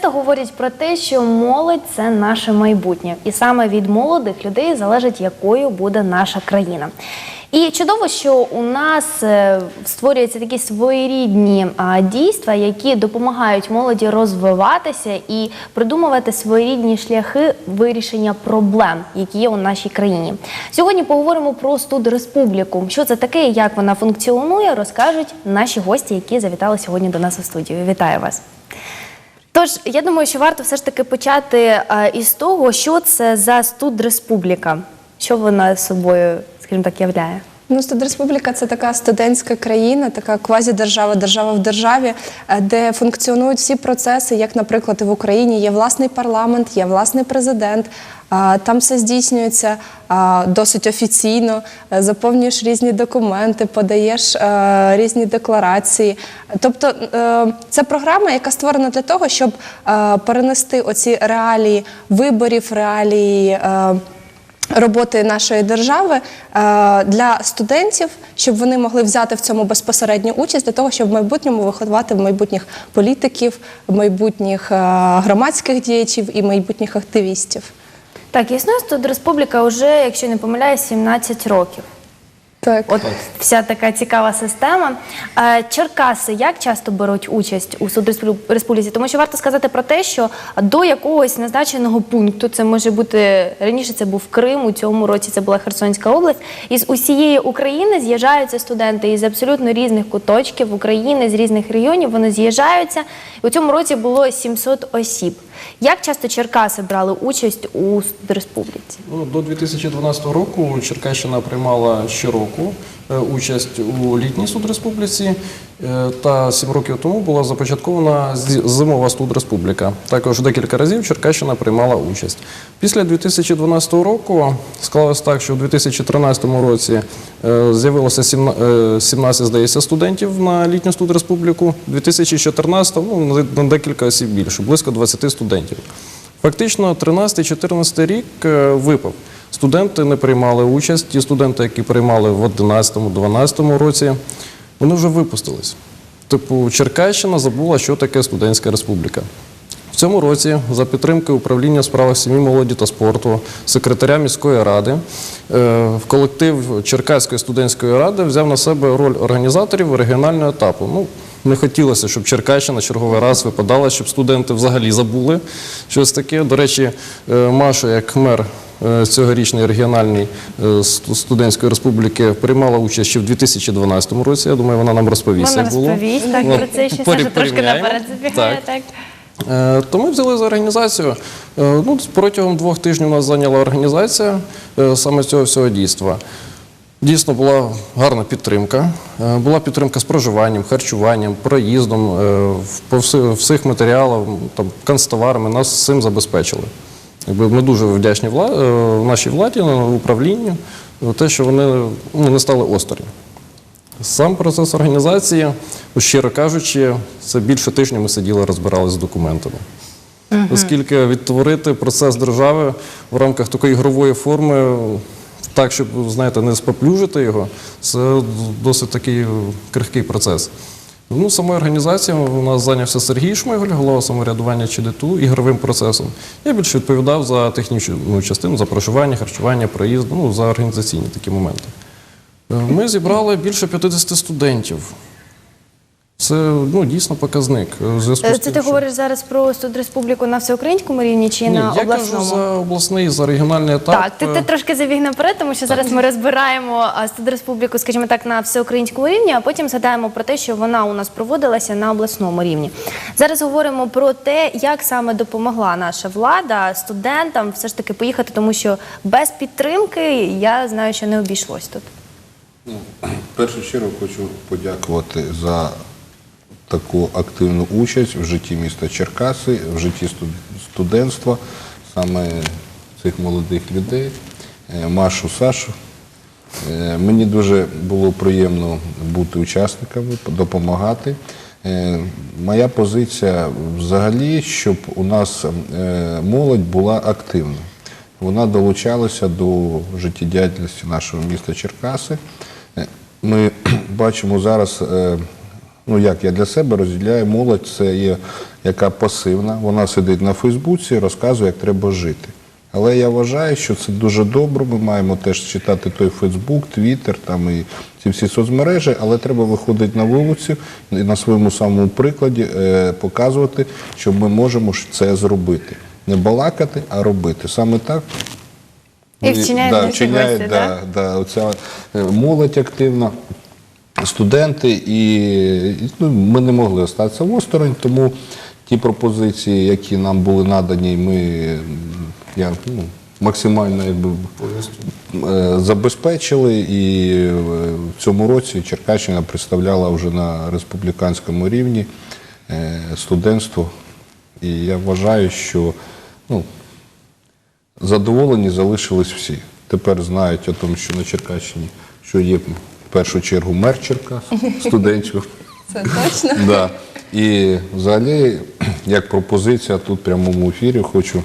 Часто говорять про те, що молодь це наше майбутнє, і саме від молодих людей залежить, якою буде наша країна. І чудово, що у нас е, створюються такі своєрідні дійства, які допомагають молоді розвиватися і придумувати своєрідні шляхи вирішення проблем, які є у нашій країні. Сьогодні поговоримо про студреспубліку. Що це таке, як вона функціонує, розкажуть наші гості, які завітали сьогодні до нас у студію. Вітаю вас. Тож я думаю, що варто все ж таки почати е, із того, що це за студреспубліка, що вона собою, скажімо так, являє. Ну, студреспубліка це така студентська країна, така квазідержава, держава в державі, е, де функціонують всі процеси, як, наприклад, в Україні є власний парламент, є власний президент. Там все здійснюється досить офіційно, е, заповнюєш різні документи, подаєш е, різні декларації. Тобто е, це програма, яка створена для того, щоб перенести оці реалії виборів, реалії. роботи нашої держави для студентів, щоб вони могли взяти в цьому безпосередню участь для того, щоб в майбутньому виховати майбутніх політиків, майбутніх громадських діячів і майбутніх активістів. Так, існує тут республіка вже, якщо не помиляюсь, 17 років. Так. От вся така цікава система. Е, Черкаси як часто беруть участь у судреспубліці? Тому що варто сказати про те, що до якогось назначеного пункту, це може бути раніше, це був Крим, у цьому році це була Херсонська область. Із усієї України з'їжджаються студенти із абсолютно різних куточків України, з різних регіонів. Вони з'їжджаються. У цьому році було 700 осіб. Як часто Черкаси брали участь у студреспубліці? Ну, До 2012 року Черкащина приймала щороку е, участь у літній студреспубліці, е, та сім років тому була започаткована зимова студреспубліка. Також декілька разів Черкащина приймала участь. Після 2012 року склалось так, що у 2013 році е, з'явилося е, 17, здається, студентів на літню студреспубліку. У 2014 ну, на декілька осіб більше, близько 20 студентів. Фактично, 13-14 рік випав. Студенти не приймали участь. Ті студенти, які приймали в 11-12 році, вони вже випустились. Типу, Черкащина забула, що таке студентська республіка. В цьому році, за підтримки управління справах сім'ї, молоді та спорту, секретаря міської ради, е, колектив Черкаської студентської ради взяв на себе роль організаторів регіонального етапу. Ну, не хотілося, щоб Черкащина черговий раз випадала, щоб студенти взагалі забули щось таке. До речі, е, Маша, як мер цьогорічної регіональної е, студентської республіки, приймала участь ще в 2012 році. Я думаю, вона нам розповість. Вона як було. розповість так Ну, про це, ще Саша трошки наперед забігає. Так. Так. Е, То ми взяли за організацію. Е, Ну, протягом двох тижнів нас зайняла організація е, саме цього всього дійства. Дійсно була гарна підтримка. Е, Була підтримка з проживанням, харчуванням, проїздом, е, по всі- всіх матеріалах, там, канцтоварами нас цим забезпечили. Якби Ми дуже вдячні е, нашій владі, управлінню, за те, що вони ну, не стали осторонь. Сам процес організації, ну, щиро кажучи, це більше тижня ми сиділи, розбиралися з документами. Оскільки відтворити процес держави в рамках такої ігрової форми, так, щоб, знаєте, не споплюжити його, це досить такий крихкий процес. Ну, самою організацією у нас зайнявся Сергій Шмиголь, голова самоврядування ЧДТУ, ігровим процесом. Я більше відповідав за технічну ну, частину, за проживання, харчування, проїзд, ну, за організаційні такі моменти. Е, Ми зібрали більше 50 студентів. Це ну, дійсно показник. Е, зв'язку Це ти говориш зараз про студреспубліку на всеукраїнському рівні чи Ні, на я обласному? кажу за обласний, за регіональний етап. Так, ти, ти трошки забіг наперед, тому що зараз ми розбираємо а, студреспубліку, скажімо так, на всеукраїнському рівні, а потім згадаємо про те, що вона у нас проводилася на обласному рівні. Зараз говоримо про те, як саме допомогла наша влада студентам все ж таки поїхати, тому що без підтримки я знаю, що не обійшлось тут. Ну, в першу чергу хочу подякувати за таку активну участь в житті міста Черкаси, в житті студентства, саме цих молодих людей, е, Машу, Сашу. Е, Мені дуже було приємно бути учасниками, допомагати. Е, Моя позиція взагалі, щоб у нас молодь була активна. Вона долучалася до життєдіяльності нашого міста Черкаси. Ми бачимо зараз ну як я для себе розділяю, молодь це є яка пасивна. Вона сидить на Фейсбуці, розказує, як треба жити. Але я вважаю, що це дуже добре. Ми маємо теж читати той Фейсбук, Твіттер, там і ці всі соцмережі, але треба виходити на вулицю і на своєму самому прикладі е, показувати, що ми можемо це зробити. Не балакати, а робити. Саме так І вчиняють да, вчиняють, гості, да, да, оця е, молодь активна, студенти, і ну, ми не могли остатися осторонь, тому ті пропозиції, які нам були надані, ми я, ну, максимально якби, е, забезпечили. І е, в цьому році Черкащина представляла вже на республіканському рівні е, студентство. І я вважаю, що ну, задоволені залишились всі. Тепер знають о тому, що на Черкащині що є в першу чергу мер Черкас, студентів. Це точно. Да. І взагалі, як пропозиція тут в прямому ефірі, хочу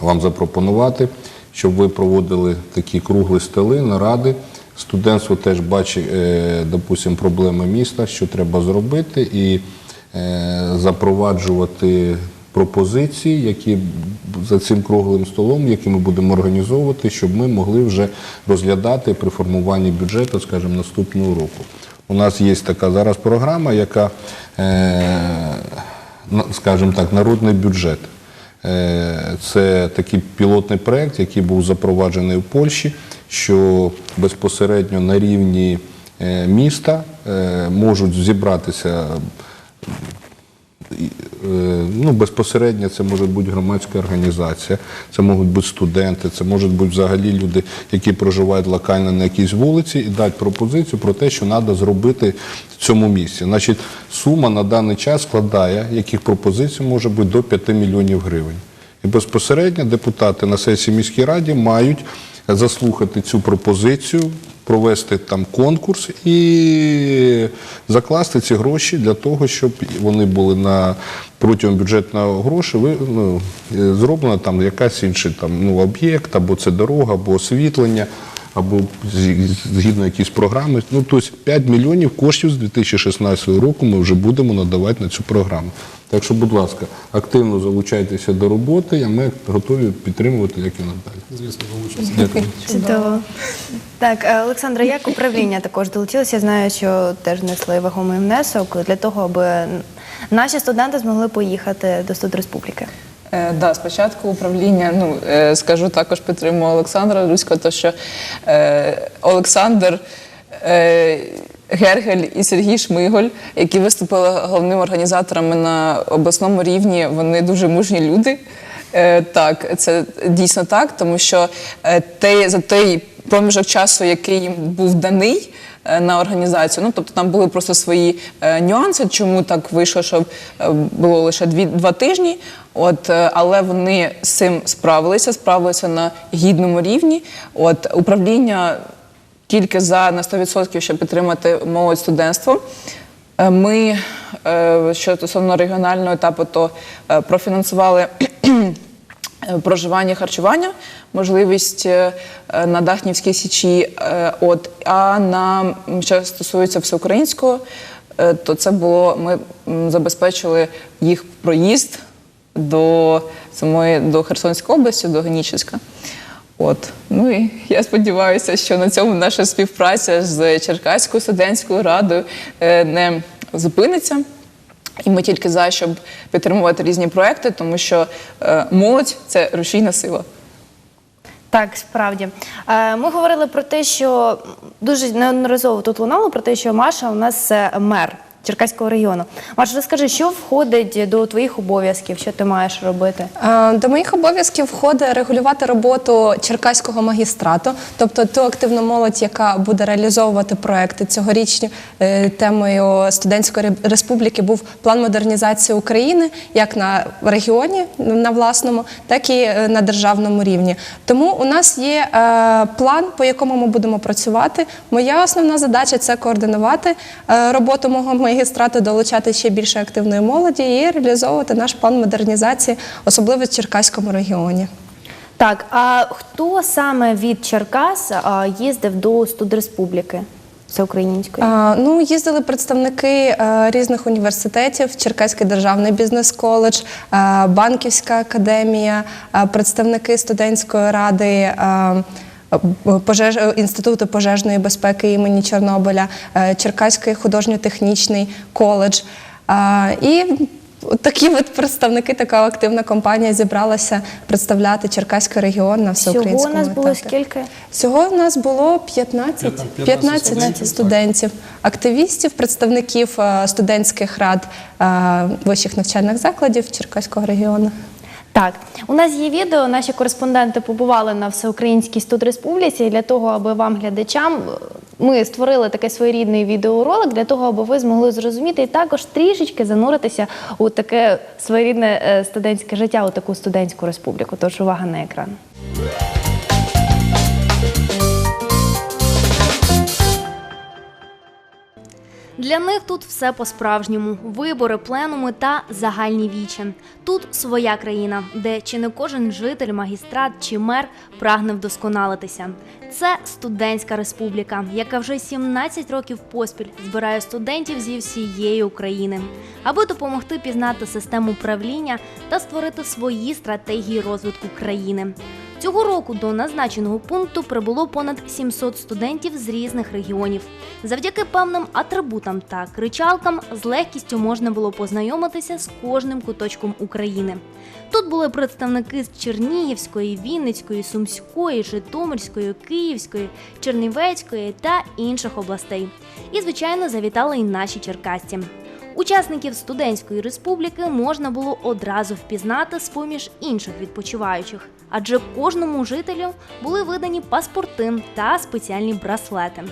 вам запропонувати, щоб ви проводили такі круглі столи, наради. Студентство теж бачить, е, допустим, проблеми міста, що треба зробити, і е, запроваджувати пропозиції, які за цим круглим столом, які ми будемо організовувати, щоб ми могли вже розглядати при формуванні бюджету, скажімо, наступного року. У нас є така зараз програма, яка, е, скажімо так, народний бюджет. Е, Це такий пілотний проєкт, який був запроваджений в Польщі, що безпосередньо на рівні е, міста можуть зібратися ну, безпосередньо це може бути громадська організація, це можуть бути студенти, це можуть бути взагалі люди, які проживають локально на якійсь вулиці, і дати пропозицію про те, що треба зробити в цьому місці. Значить, сума на даний час складає, яких пропозицій може бути до 5 мільйонів гривень. І безпосередньо депутати на сесії міській раді мають заслухати цю пропозицію, провести там конкурс і закласти ці гроші для того, щоб вони були на протягом бюджетного гроші ви, ну, е, зроблена там якась інша там, ну, об'єкт, або це дорога, або освітлення, або згідно якісь програми. Ну, тобто 5 мільйонів коштів з 2016 року ми вже будемо надавати на цю програму. Так що, будь ласка, активно залучайтеся до роботи, а ми готові підтримувати, як і надалі. Звісно, долучимося. Дякую. Чудово. Так, е, Олександра, як управління також долучилося? Я знаю, що теж внесли вагомий внесок для того, аби наші студенти змогли поїхати до Суд Республіки. Е, да, спочатку управління, ну е, скажу також підтримую Олександра Руського, то що е, Олександр. Е, Гергель і Сергій Шмиголь, які виступили головними організаторами на обласному рівні, вони дуже мужні люди. Е, так, це дійсно так, тому що е, те, за той проміжок часу, який їм був даний на організацію, ну тобто там були просто свої е, нюанси, чому так вийшло, щоб е, було лише дві, два тижні. От, е, але вони з цим справилися, справилися на гідному рівні. От управління тільки за на 100%, щоб підтримати молодь студентство. Е, Ми, е, що стосовно регіонального етапу, то е, профінансували е, проживання, харчування, можливість е, е, на Дахнівській січі. е, От, а на що стосується всеукраїнського, е, то це було ми забезпечили їх проїзд до самої до Херсонської області, до Генічеська. От ну і я сподіваюся, що на цьому наша співпраця з Черкаською студентською радою е, не зупиниться. І ми тільки за, щоб підтримувати різні проекти, тому що е, молодь це рушійна сила. Так, справді. Е, Ми говорили про те, що дуже неодноразово тут лунало про те, що Маша у нас е, мер Черкаського району. Маша, розкажи, що входить до твоїх обов'язків, що ти маєш робити? Е, До моїх обов'язків входить регулювати роботу Черкаського магістрату, тобто ту активну молодь, яка буде реалізовувати проекти. Цьогорічні е, темою студентської республіки був план модернізації України як на регіоні на власному, так і е, на державному рівні. Тому у нас є план, по якому ми будемо працювати. Моя основна задача це координувати роботу мого магістрату, долучати ще більше активної молоді і реалізовувати наш план модернізації, особливо в Черкаському регіоні. Так, а хто саме від Черкас їздив до Студреспубліки? всеукраїнської? А, ну, їздили представники е, різних університетів, Черкаський державний бізнес-коледж, е, Банківська академія, е, представники студентської ради. б- Пожеж... Інституту пожежної безпеки імені Чорнобиля, е, Черкаський художньо-технічний коледж. Е, І такі от представники, така активна компанія зібралася представляти Черкаський регіон на Всього у нас було етапі. скільки? Всього в нас було 15, 15 15 студентів, студентів, активістів, представників е, студентських рад е, вищих навчальних закладів Черкаського регіону. Так, у нас є відео. Наші кореспонденти побували на всеукраїнській студреспубліці. Для того, аби вам, глядачам, ми створили такий своєрідний відеоролик для того, аби ви змогли зрозуміти і також трішечки зануритися у таке своєрідне е, студентське життя, у таку студентську республіку. Тож увага на екран. Для них тут все по-справжньому: вибори, пленуми та загальні вічі. Тут своя країна, де чи не кожен житель, магістрат чи мер прагне вдосконалитися. Це студентська республіка, яка вже 17 років поспіль збирає студентів зі всієї України, аби допомогти пізнати систему правління та створити свої стратегії розвитку країни. Цього року до назначеного пункту прибуло понад 700 студентів з різних регіонів. Завдяки певним атрибутам та кричалкам з легкістю можна було познайомитися з кожним куточком України. Тут були представники з Чернігівської, Вінницької, Сумської, Житомирської, Київської, Чернівецької та інших областей. І, звичайно, завітали й наші черкасці. Учасників студентської республіки можна було одразу впізнати з поміж інших відпочиваючих, адже кожному жителю були видані паспорти та спеціальні браслети.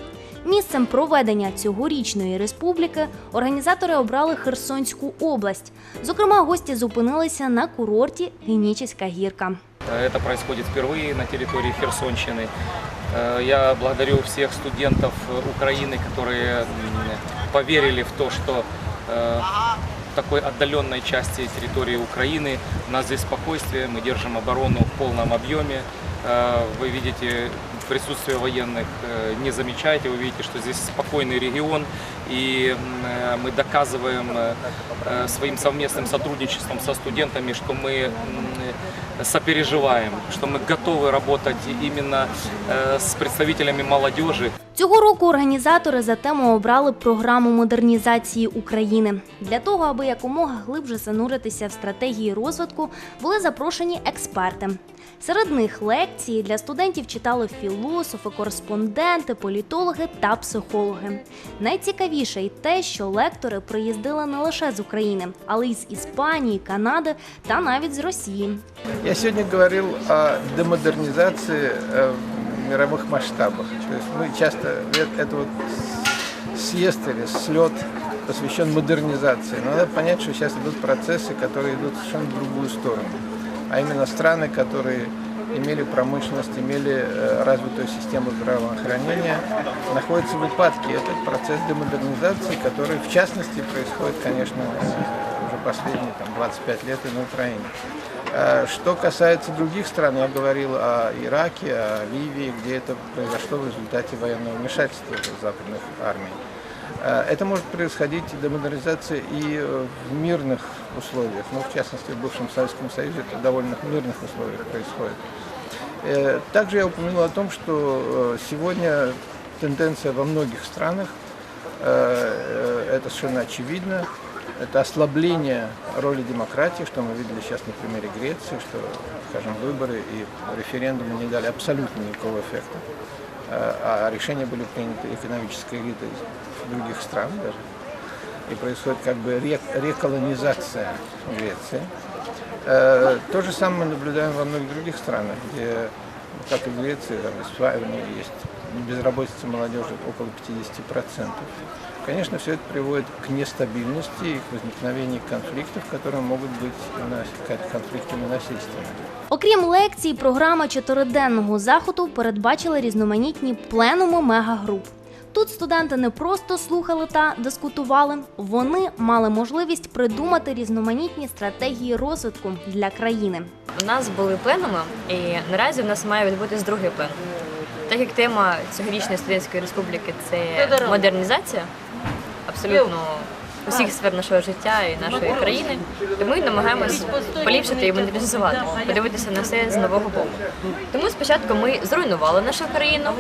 Місцем проведення цьогорічної республіки організатори обрали Херсонську область. Зокрема, гості зупинилися на курорті Генічеська гірка. Это происходит впервые на территории Херсонщины. Э, Я благодарю всех студентов э, Украины, которые м, поверили в то, что э, в такой отдаленной части территории Украины у нас здесь спокойствие, мы держим оборону в полном объеме. Э, Вы видите присутствие военных, э, не замечаете, вы видите, что здесь спокойный регион, и м, э, мы доказываем э, э, своим совместным сотрудничеством со студентами, что мы м, сопереживаем, что мы готовы работать именно э, с представителями молодежи, Цього року організатори за тему обрали програму модернізації України. Для того, аби якомога глибше зануритися в стратегії розвитку, були запрошені експерти. Серед них лекції для студентів читали філософи, кореспонденти, політологи та психологи. Найцікавіше й те, що лектори приїздили не лише з України, але й з Іспанії, Канади та навіть з Росії. Я сегодня говорил о демодернизации э, в мировых масштабах. То есть мы часто э, это вот съезд или слет посвящен модернизации. Но надо понять, что сейчас идут процессы, которые идут совершенно в другую сторону. А именно страны, которые имели промышленность, имели э, развитую систему здравоохранения, находятся в упадке. Это процесс демодернизации, который в частности происходит, конечно, уже последние там, 25 лет и на Украине. Э, Что касается других стран, я говорил о Ираке, о Ливии, где это произошло в результате военного вмешательства западных армий. Э, Это может происходить демодернизация и э, в мирных условиях, ну, в частности, в бывшем Советском Союзе это довольно в мирных условиях происходит. Э, Также я упомянул о том, что сегодня тенденция во многих странах, это совершенно очевидно, это ослабление роли демократии, что мы видели сейчас на примере Греции, что, скажем, выборы и референдумы не дали абсолютно никакого эффекта, а решения были приняты экономической элитой других стран даже. И происходит как бы рек- реколонизация Греции. Э, То же самое мы наблюдаем во многих других странах, где, как и в Греции, там, в Испании есть безработица молодежи около 50%. Конечно, все это приводит к нестабильности и к возникновению конфликтов, которые могут быть и нас- конфликтами насильственными. Окрім лекцій, програма чотириденного заходу передбачила різноманітні пленуми мегагруп. Тут студенти не просто слухали та дискутували, вони мали можливість придумати різноманітні стратегії розвитку для країни. У нас були пленуми, і наразі у нас має відбутись другий пленум. так як тема цьогорічної студентської республіки це модернізація абсолютно усіх сфер нашого життя і нашої країни, то ми намагаємось поліпшити і модернізувати, подивитися на все з нового боку. Тому спочатку ми зруйнували нашу країну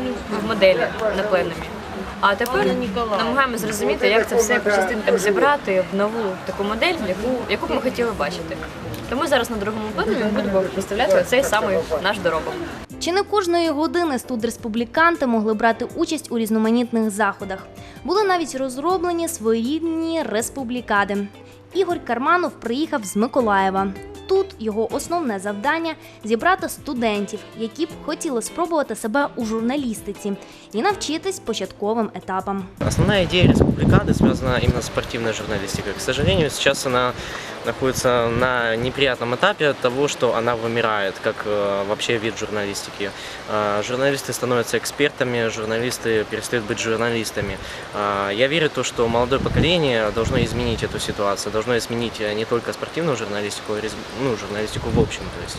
в моделі на пленумі. А тепер намагаємося зрозуміти, як це все по частинкам зібрати в нову таку модель, яку, яку б ми хотіли бачити. Тому зараз на другому пленумі ми будемо представляти цей самий наш доробок. Чи не кожної години студреспубліканти могли брати участь у різноманітних заходах? Були навіть розроблені своєрідні республікади. Ігор Карманов приїхав з Миколаєва. Тут його основне завдання зібрати студентів, які б хотіли спробувати себе у журналістиці і навчитись початковим етапам. Основна ідея республікади зв'язана іменно з спортивною журналістикою. К сожалению, сейчас она находится на неприятном этапе того, что она вымирает, как э, вообще вид журналистики. Э, журналисты становятся экспертами, журналисты перестают быть журналистами. Э, я верю в то, что молодое поколение должно изменить эту ситуацию, должно изменить не только спортивную журналистику, а ну, журналистику в общем. То есть,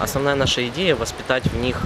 основная наша идея воспитать в них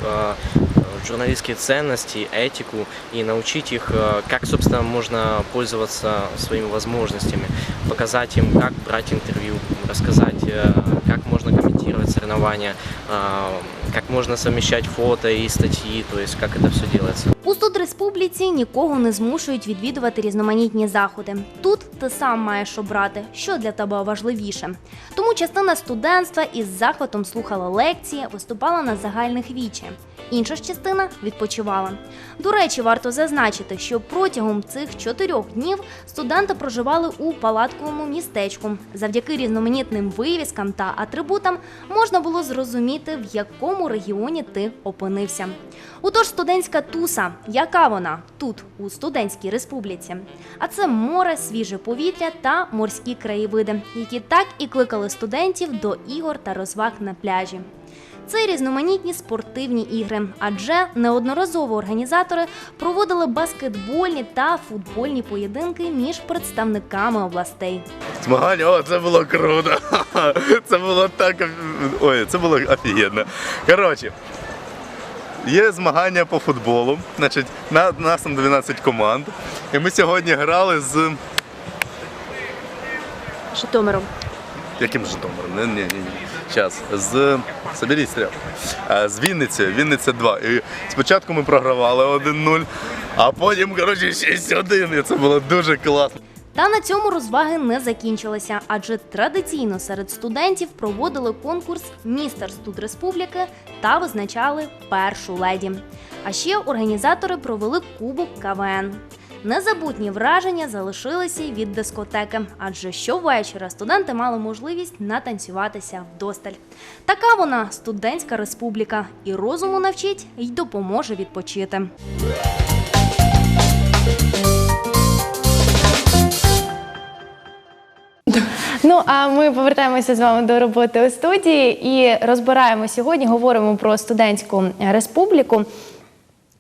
журналистские ценности, этику и научить их, как, собственно, можно пользоваться своими возможностями, показать им, как брать интервью, рассказать, э, как можно комментировать соревнования, э, как можно совмещать фото и статьи, то есть как это все делается. У студреспубліці нікого не змушують відвідувати різноманітні заходи. Тут ти сам маєш обрати, що для тебе важливіше. Тому частина студентства із захватом слухала лекції, виступала на загальних вічі. Інша ж частина відпочивала. До речі, варто зазначити, що протягом цих чотирьох днів студенти проживали у палатковому містечку. Завдяки різноманітним вивіскам та атрибутам можна було зрозуміти, в якому регіоні ти опинився. Отож, студентська туса, яка вона тут, у студентській республіці? А це море, свіже повітря та морські краєвиди, які так і кликали студентів до ігор та розваг на пляжі. Це різноманітні спортивні ігри, адже неодноразово організатори проводили баскетбольні та футбольні поєдинки між представниками областей. Змагання, о, це було круто. Це було так. Ой, це було офігенно. Коротше, є змагання по футболу. Значить, на, нас там 12 команд. І ми сьогодні грали з. Житомиром. Яким Житомиром? Ні, ні, ні. Зараз. З. Соберіть. Е, З Вінницею. Вінниця 2. І спочатку ми програвали 1-0, а потім, коротше, 6-1. І це було дуже класно. Та на цьому розваги не закінчилися, адже традиційно серед студентів проводили конкурс Містер Студреспубліки та визначали першу леді. А ще організатори провели кубок КВН. Незабутні враження залишилися й від дискотеки, адже щовечора студенти мали можливість натанцюватися вдосталь. Така вона студентська республіка, і розуму навчить, й допоможе відпочити. Ну а ми повертаємося з вами до роботи у студії і розбираємо сьогодні. Говоримо про студентську республіку.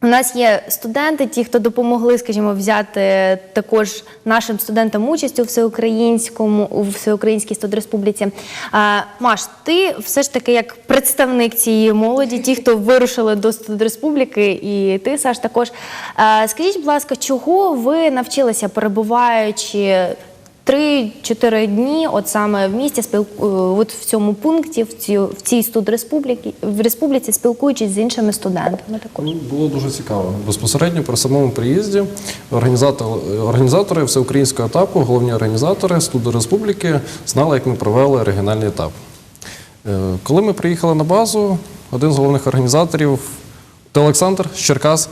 У нас є студенти, ті, хто допомогли, скажімо, взяти також нашим студентам участь у всеукраїнському у всеукраїнській студреспубліці. Маш, ти все ж таки як представник цієї молоді, ті, хто вирушили до студреспубліки, і ти, Саш, також. Скажіть, будь ласка, чого ви навчилися, перебуваючи Три-чотири дні, от саме в місті е, от в цьому пункті, в цій, в цій студреспубліці, в республіці, спілкуючись з іншими студентами. Також. Ну, Було дуже цікаво. Безпосередньо при самому приїзді організатори, організатори всеукраїнського етапу, головні організатори Студи Республіки знали, як ми провели оригінальний етап. Е, Коли ми приїхали на базу, один з головних організаторів ти Олександр з Черкас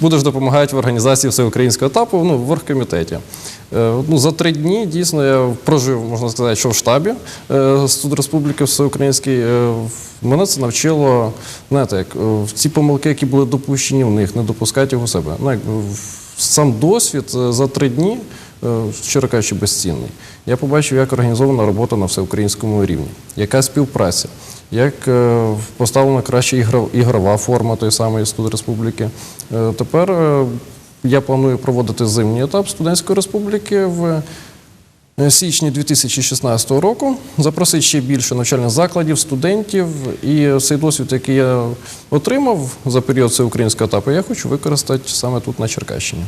будеш допомагати в організації всеукраїнського етапу ну, в оргкомітеті. Е, Ну, за три дні дійсно я прожив, можна сказати, що в штабі е, Студ Республіки Всеукраїнській. Е, Мене це навчило, знаєте, як е, ці помилки, які були допущені в них, не допускати їх у себе. Ну, в- сам досвід е, за три дні, е, щиро кажучи, безцінний. Я побачив, як організована робота на всеукраїнському рівні, яка співпраця, як е, поставлена краще ігрова форма той самої Студ Республіки. Е, Тепер е, я планую проводити зимній етап студентської республіки в січні 2016 року, запросити ще більше навчальних закладів, студентів. І цей досвід, який я отримав за період всеукраїнського етапу, я хочу використати саме тут, на Черкащині.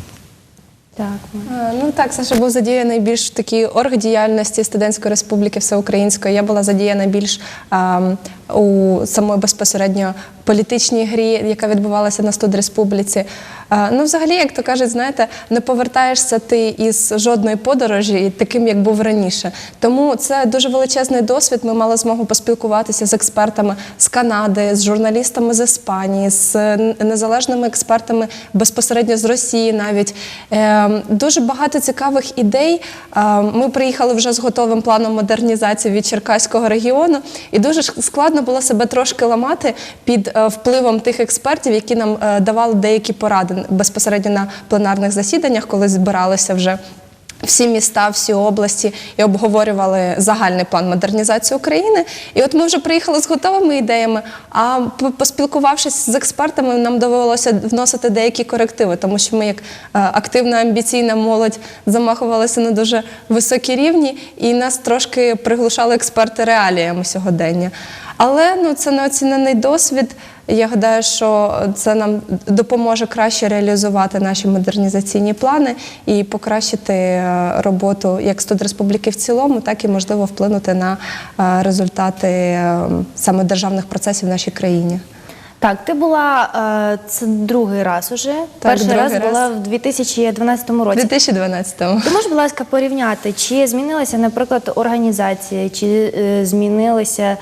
Так, Е, Ну так, Саша був задіяний більш в такій оргдіяльності Студентської республіки Всеукраїнської. Я була задіяна більш а, у самої безпосередньо політичній грі, яка відбувалася на студреспубліці. Ну, взагалі, як то кажуть, знаєте, не повертаєшся ти із жодної подорожі таким, як був раніше. Тому це дуже величезний досвід. Ми мали змогу поспілкуватися з експертами з Канади, з журналістами з Іспанії, з незалежними експертами безпосередньо з Росії навіть. Е, Дуже багато цікавих ідей. Ми приїхали вже з готовим планом модернізації від Черкаського регіону, і дуже складно було себе трошки ламати під впливом тих експертів, які нам е, давали деякі поради безпосередньо на пленарних засіданнях, коли збиралися вже. Всі міста, всі області і обговорювали загальний план модернізації України. І от ми вже приїхали з готовими ідеями. А поспілкувавшись з експертами, нам довелося вносити деякі корективи, тому що ми, як е, активна амбіційна молодь, замахувалися на дуже високі рівні, і нас трошки приглушали експерти реаліями сьогодення. Але ну це неоцінений досвід. Я гадаю, що це нам допоможе краще реалізувати наші модернізаційні плани і покращити е, роботу як студреспубліки в цілому, так і можливо вплинути на е, результати е, саме державних процесів в нашій країні. Так, ти була е, це другий раз уже. Перший раз, другий раз. була в 2012 У році. 2012-му. Ти можеш, будь ласка, порівняти, чи змінилася, наприклад, організація, чи е, змінилися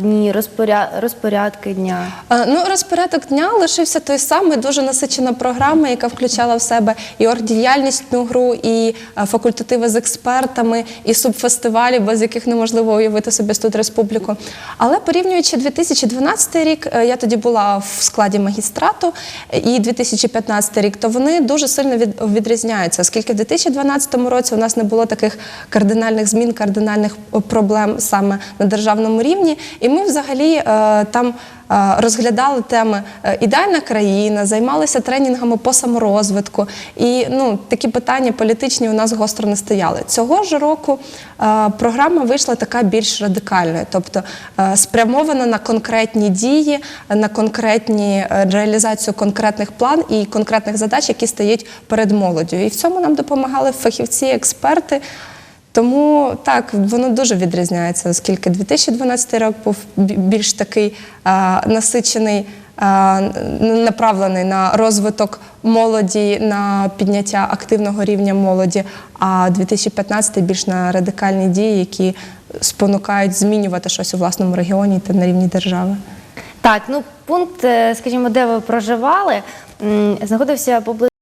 дні, розпоря... розпорядки дня? Е, Ну, розпорядок дня лишився той самий, дуже насичена програма, яка включала в себе і оргдіяльнісну гру, і е, факультативи з експертами, і субфестивалі, без яких неможливо уявити собі студреспубліку. Але порівнюючи 2012 рік, е, я тоді була в складі магістрату, і 2015 рік, то вони дуже сильно відрізняються, оскільки в 2012 році у нас не було таких кардинальних змін, кардинальних е, проблем саме на державному рівні. І ми взагалі е, там розглядали теми е, ідеальна країна, займалися тренінгами по саморозвитку. І ну, такі питання політичні у нас гостро не стояли. Цього ж року е, програма вийшла така більш радикальною, тобто е, спрямована на конкретні дії, на конкретні е, реалізацію конкретних план і конкретних задач, які стоять перед молоддю. І в цьому нам допомагали фахівці, експерти. Тому так, воно дуже відрізняється, оскільки 2012 рік був більш такий а, насичений, а, направлений на розвиток молоді, на підняття активного рівня молоді, а 2015 більш на радикальні дії, які спонукають змінювати щось у власному регіоні та на рівні держави. Так, ну пункт, е, скажімо, де ви проживали, знаходився поблизу.